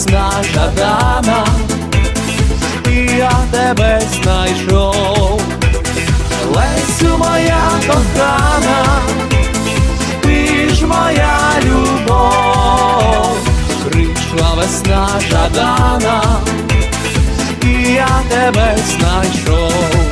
весна жадана, і я тебе знайшов, Лесю моя кохана, ти ж моя любов, прийшла весна жадана, і я тебе знайшов.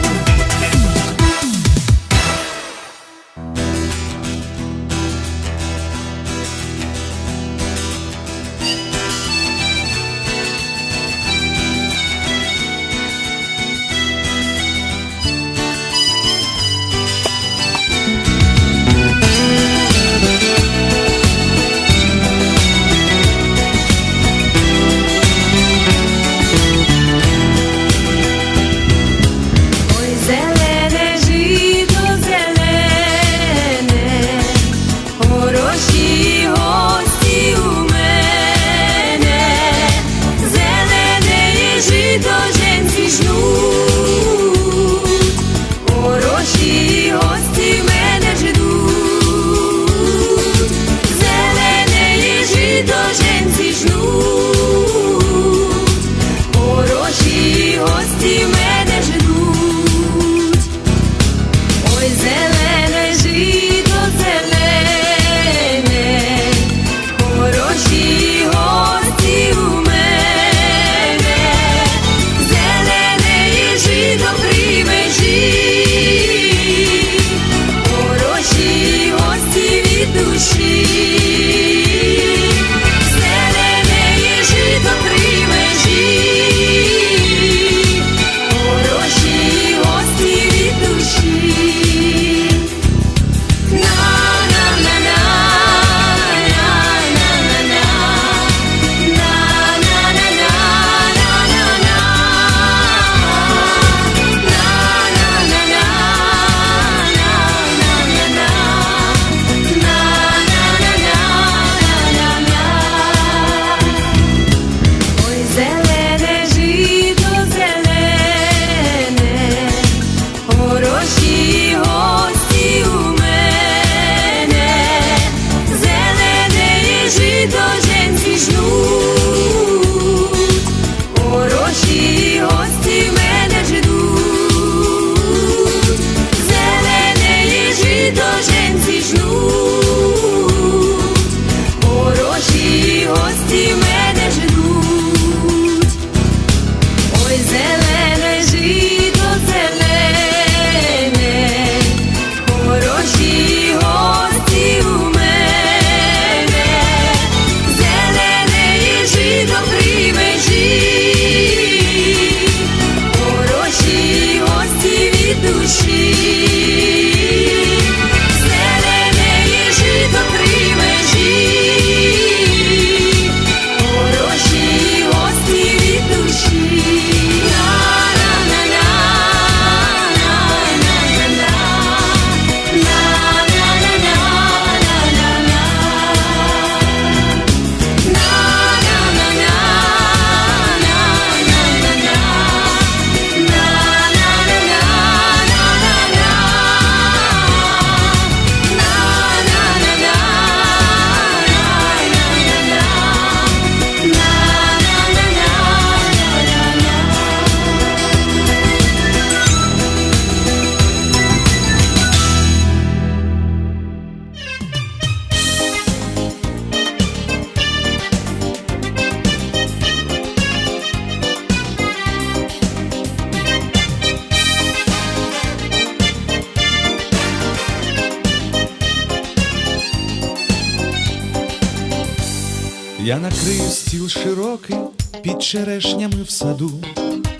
Я накрию стіл широкий під черешнями в саду.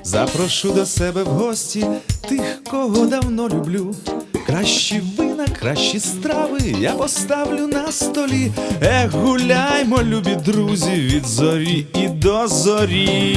Запрошу до себе в гості тих, кого давно люблю. Кращі вина, кращі страви я поставлю на столі. Ех, гуляймо, любі друзі, від зорі і до зорі.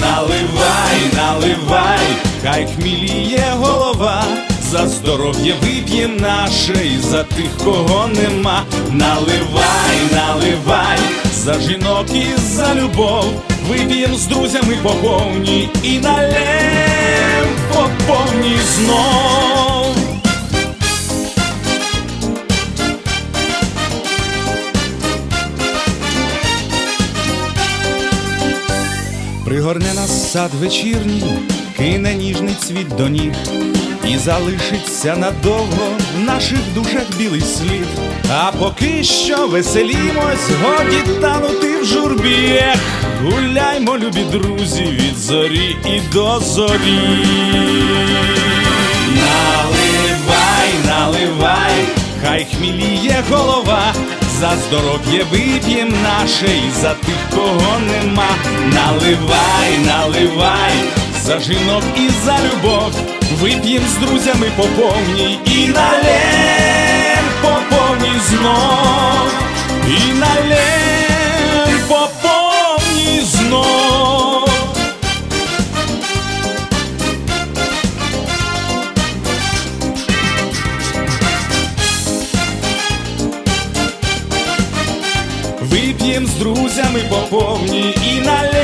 Наливай, наливай, хай хміліє голова, за здоров'я вип'єм наше і за тих, кого нема. Наливай, наливай, за жінок і за любов. Вип'єм з друзями поповні, і налем по повні знов. Пригорне нас сад вечірній, кине ніжний цвіт до ніг і залишиться надовго в наших душах білий слід. А поки що веселімось, годі танути в журбі. Ех, Гуляймо, любі друзі, від зорі і до зорі. Наливай, наливай, хай хміліє голова, за здоров'я вип'єм наше і за тих, кого нема. Наливай, наливай, за жінок і за любов, вип'єм з друзями по повній і налем по повній знов, і налем по повній знов. Вип'єм з друзями по повній і налем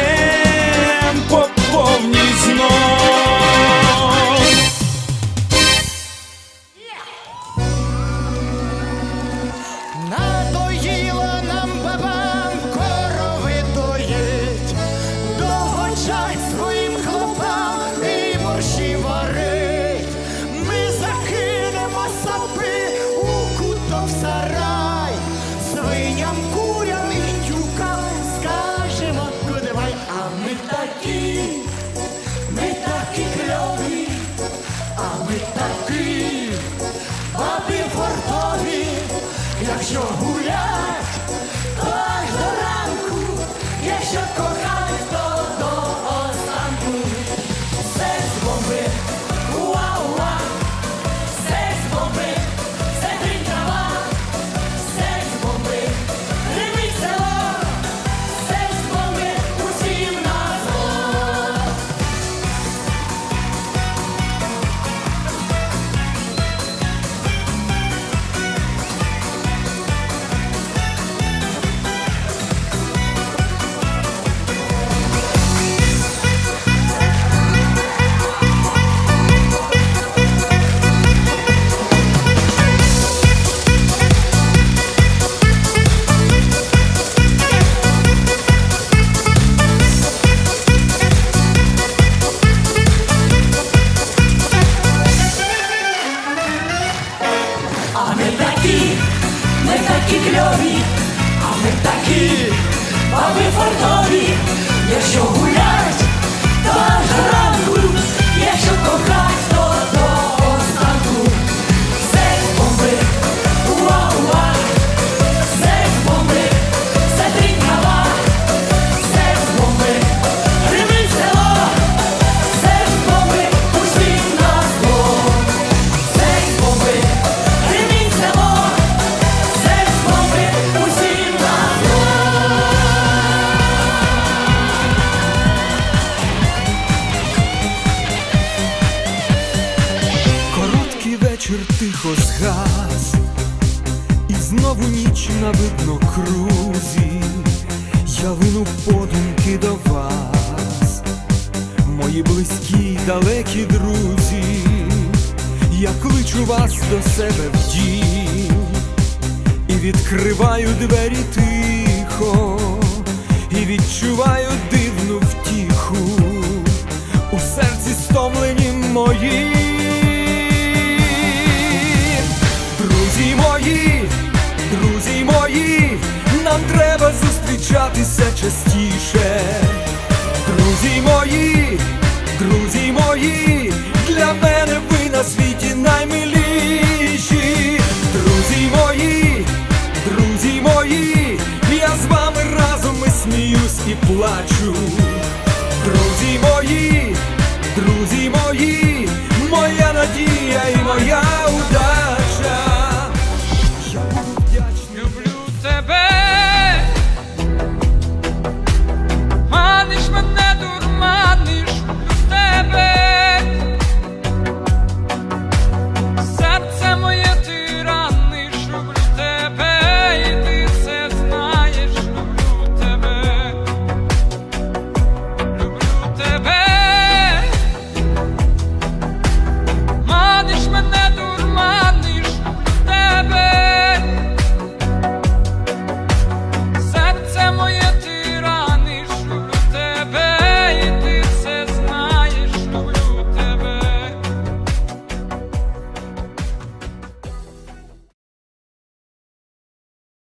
мої близькі далекі друзі, я кличу вас до себе в дім і відкриваю двері тихо, і відчуваю дивну втіху у серці стомлені мої. і плачу, друзі мої, друзі мої, моя надія.